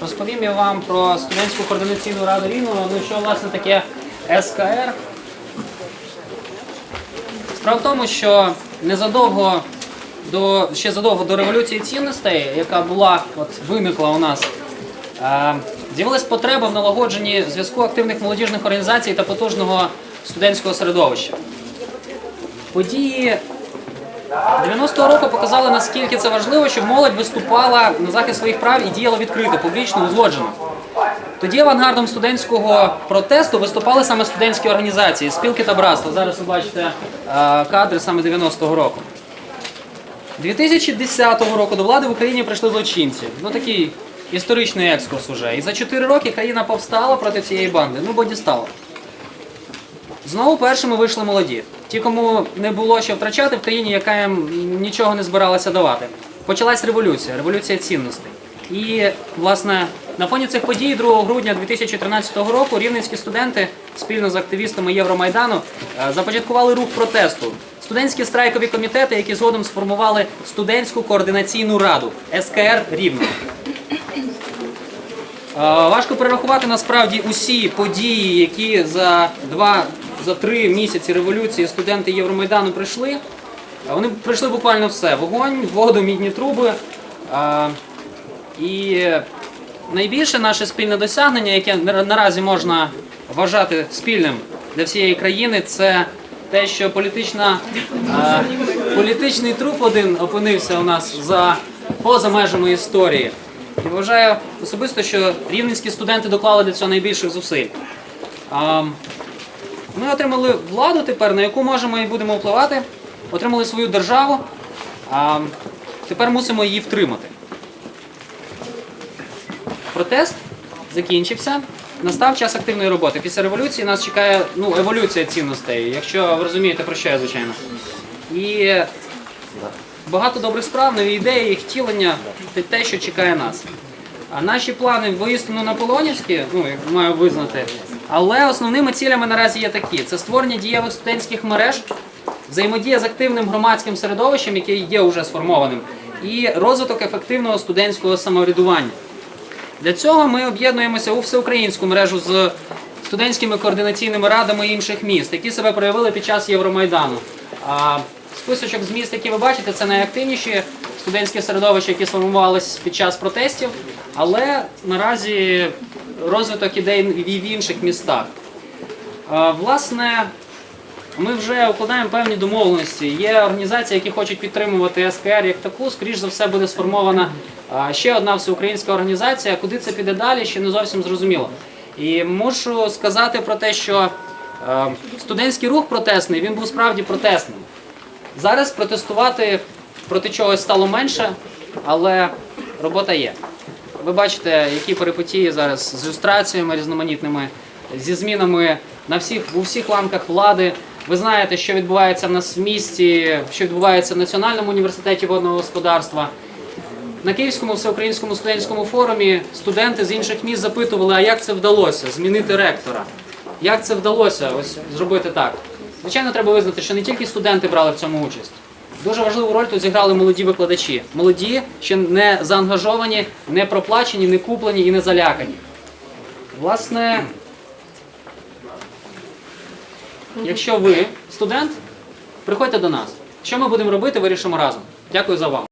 Розповім я вам про студентську координаційну раду Рівного, ну що власне таке СКР. Справа в тому, що незадовго до ще задовго до революції цінностей, яка була, от виникла у нас, е, з'явилась потреба в налагодженні зв'язку активних молодіжних організацій та потужного студентського середовища. Події 90-го року показали, наскільки це важливо, щоб молодь виступала на захист своїх прав і діяла відкрито, публічно, узгоджено. Тоді авангардом студентського протесту виступали саме студентські організації, спілки та братства. Зараз ви бачите е, кадри саме 90-го року. 2010 року до влади в Україні прийшли злочинці. Ну такий історичний екскурс уже. І за 4 роки країна повстала проти цієї банди. Ну бо дістала. Знову першими вийшли молоді. Ті, кому не було що втрачати в країні, яка їм нічого не збиралася давати. Почалась революція, революція цінностей. І, власне, на фоні цих подій 2 грудня 2013 року рівненські студенти спільно з активістами Євромайдану е, започаткували рух протесту. Студентські страйкові комітети, які згодом сформували студентську координаційну раду СКР Рівно. Е, Важко перерахувати насправді усі події, які за два за три місяці революції студенти Євромайдану прийшли. Вони прийшли буквально все: вогонь, воду, мідні труби. І найбільше наше спільне досягнення, яке на- наразі можна вважати спільним для всієї країни, це те, що політична, політичний труп один опинився у нас за поза межами історії. І вважаю особисто, що рівненські студенти доклали для цього найбільших зусиль. Ми отримали владу тепер, на яку можемо і будемо впливати. Отримали свою державу. А тепер мусимо її втримати. Протест закінчився. Настав час активної роботи. Після революції нас чекає ну, еволюція цінностей, якщо ви розумієте, про що я, звичайно. І багато добрих справ, нові ідеї, їх втілення це те, що чекає нас. А наші плани воістину наполонівські, ну маю визнати. Але основними цілями наразі є такі: це створення дієвих студентських мереж, взаємодія з активним громадським середовищем, яке є вже сформованим, і розвиток ефективного студентського самоврядування. Для цього ми об'єднуємося у всеукраїнську мережу з студентськими координаційними радами інших міст, які себе проявили під час Євромайдану. Списочок з міст, які ви бачите, це найактивніші студентські середовища, які сформувалися під час протестів, але наразі розвиток ідей і в інших містах. Власне, ми вже укладаємо певні домовленості. Є організації, які хочуть підтримувати СКР як таку. Скоріш за все буде сформована ще одна всеукраїнська організація. Куди це піде далі, ще не зовсім зрозуміло. І мушу сказати про те, що студентський рух протестний він був справді протестним. Зараз протестувати проти чогось стало менше, але робота є. Ви бачите, які перипетії зараз з люстраціями різноманітними, зі змінами на всіх у всіх ланках влади. Ви знаєте, що відбувається в нас в місті, що відбувається в Національному університеті водного господарства. На Київському всеукраїнському студентському форумі студенти з інших міст запитували, а як це вдалося змінити ректора? Як це вдалося ось зробити так? Звичайно, треба визнати, що не тільки студенти брали в цьому участь. Дуже важливу роль тут зіграли молоді викладачі. Молоді, ще не заангажовані, не проплачені, не куплені і не залякані. Власне, якщо ви студент, приходьте до нас. Що ми будемо робити, вирішимо разом. Дякую за увагу.